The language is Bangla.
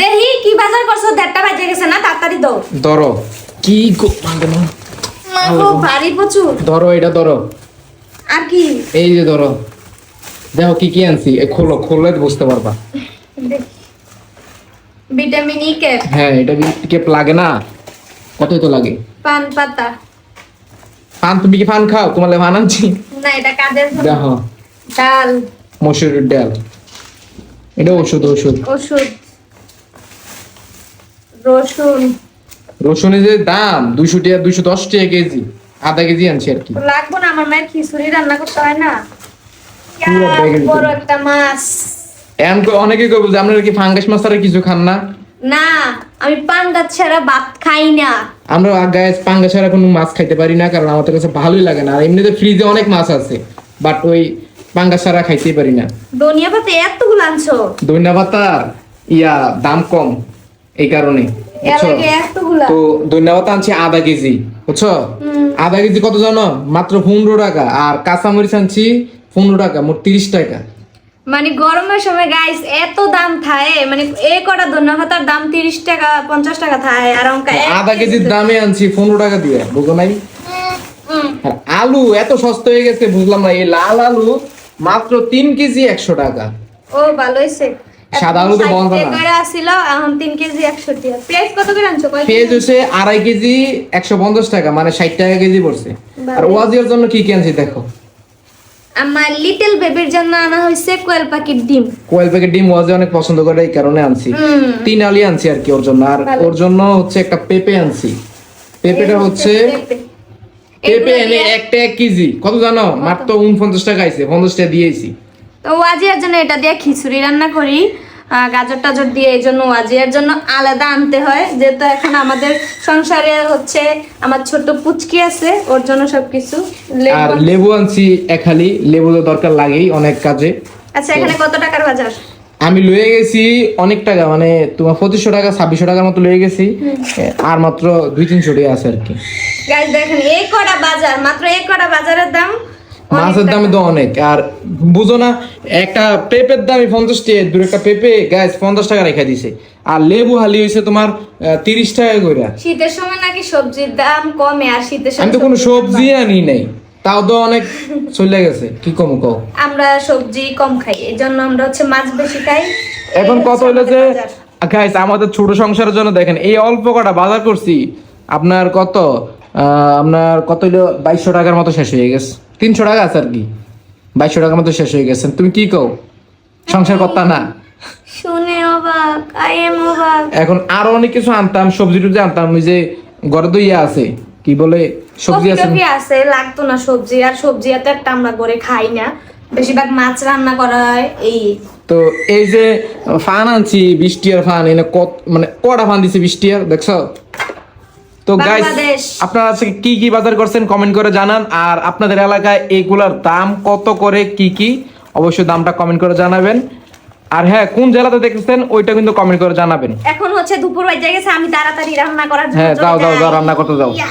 দেহি কি বাজার করছ দেড়টা বাজে গেছে না তাড়াতাড়ি দাও ধরো কি মাগো ভারী প্রচুর ধরো এটা ধরো আর কি? এই যে ধরো দেখো কি কি আনছি। এ খোলো খোলে বুঝতে পারবা ভিটামিন ই ক্যাপ হ্যাঁ এটা লাগে না। কতই তো লাগে? পান পাতা। পান তুমি কি পান খাও? তোমার লেগে পান আনছি। না এটা কাদের দেখো ডাল। মসুরের ডাল। এটা ওষুধ ওষুধ। ওষুধ। রসুন। রসুনের যে দাম দুইশো টাকা দুইশো দশ টাকা কেজি আধা কেজি আনছি আর কি। লাগবো না আমার মায়ের খিচুড়ি রান্না করতে হয় না। পুরো বড় একটা মাছ। এমন অনেকে কইব যে আপনারা কি ফাঙ্গাস মাছ ছাড়া কিছু খান না? না আমি পান্ডা ছাড়া ভাত খাই না। আমরা গায়ে পাঙ্গা ছাড়া কোনো মাছ খাইতে পারি না কারণ আমাদের কাছে ভালোই লাগে না। আর এমনিতে ফ্রিজে অনেক মাছ আছে বাট ওই পাঙ্গা ছাড়া খাইতেই পারি না। ধনিয়া পাতা এতগুলো আনছো? পাতার ইয়া দাম কম। এই কারণে তো পাতা আনছি আধা কেজি বুঝছ? আধা কেজি কত জানো? মাত্র পনেরো টাকা আর কাঁচামরিচ আনছি পনেরো টাকা মোট তিরিশ টাকা। মানে গরমের সময় গাইস এত দাম থাকে মানে এ কটা ধনিয়া পাতার দাম তিরিশ টাকা পঞ্চাশ টাকা থাকে আর আধা কেজির দামে আনছি পনেরো টাকা দিয়ে বুঝো নাই? আলু এত সস্তা হয়ে গেছে বুঝলাম না এই লাল আলু মাত্র তিন কেজি একশো টাকা। ও ভালো হয়েছে। না। এখন কেজি টাকা পেঁয়াজ কত করে আনছো? কয় পেঁয়াজ হচ্ছে আড়াই কেজি একশো পঞ্চাশ টাকা মানে ষাট টাকা কেজি পড়ছে। আর বাবা। জন্য কি কি আনছি দেখো? আমার লিটল বেবির জন্য আনা হয়েছে কোয়েল পাখির ডিম। কোয়েল প্যাকেট ডিম ওয়াজি অনেক পছন্দ করে এই কারণে আনছি। তিন আলি আনছি আর কি ওর জন্য। আর ওর জন্য হচ্ছে একটা পেঁপে আনছি। পেঁপেটা হচ্ছে পেঁপে। পেঁপে। এনে একটা এক কেজি। কত জানো? মাত্র উনপঞ্চাশ টাকা আইছে পঞ্চাশ টাকা দিয়েছি। তো ওয়াজিয়ার জন্য এটা দিয়ে খিচুড়ি রান্না করি। গাজর টাজর দিয়ে এই জন্য ওয়াজিয়ার জন্য আলাদা আনতে হয়। যেহেতু এখন আমাদের সংসারে হচ্ছে আমার ছোট পুচকি আছে ওর জন্য সবকিছু লেবু আর লেবু আনছি একালি লেবু তো দরকার লাগেই অনেক কাজে। আচ্ছা এখানে কত টাকার বাজার? আমি লয়ে গেছি অনেক টাকা মানে তোমার পঁচিশশো টাকা ছাব্বিশশো টাকার মতো লয়ে গেছি। আর মাত্র দুই তিনশো টাকা আছে আর কি। গাইজ দেখেন এই কটা বাজার মাত্র এই কটা বাজারের দাম মাছের। দামে তো অনেক। আর বুঝো না একটা পেঁপের দামই পঞ্চাশ টাকা দু একটা পেঁপে গ্যাস পঞ্চাশ টাকা রেখে দিছে। আর লেবু হালি হয়েছে তোমার তিরিশ টাকা করে শীতের সময় নাকি সবজির দাম কমে আর শীতের সময় আমি তো কোনো সবজি আনি নাই। তাও তো অনেক চলে গেছে। কি কম কও? আমরা সবজি কম খাই এই জন্য আমরা হচ্ছে মাছ বেশি খাই। এখন কত হলো যে গাইস আমাদের ছোট সংসারের জন্য দেখেন এই অল্প কটা বাজার করছি আপনার কত? আপনার কত হলো বাইশশো টাকার মতো শেষ হয়ে গেছে। তিনশো টাকা আছে আর কি। বাইশশো টাকার মতো শেষ হয়ে গেছে। তুমি কি কও? সংসার করতা না? শুনে অবাক আই এম অবাক। এখন আরও অনেক কিছু আনতাম সবজি টুবজি আনতাম ওই যে ঘরে তো ইয়ে আছে কি বলে সবজি আছে। টফি আছে লাগতো না সবজি আর সবজি এত একটা আমরা করে খাই না। বেশিরভাগ মাছ রান্না করা হয় এই। তো এই যে ফান আনছি বৃষ্টি আর ফান এনে কত মানে কটা ফান দিছে বৃষ্টি আর দেখছ? তো গাইস। আপনারা আজকে কি কি বাজার করছেন কমেন্ট করে জানান আর আপনাদের এলাকায় এগুলার দাম কত করে কি কি? অবশ্যই দামটা কমেন্ট করে জানাবেন। আর হ্যাঁ কোন জেলাতে দেখেছেন ওইটা কিন্তু কমেন্ট করে জানাবেন। এখন হচ্ছে দুপুর বাজে গেছে আমি তাড়াতাড়ি রান্না করার জন্য হ্যাঁ দাও দাও দাও রান্না করতে যাও। ইয়া।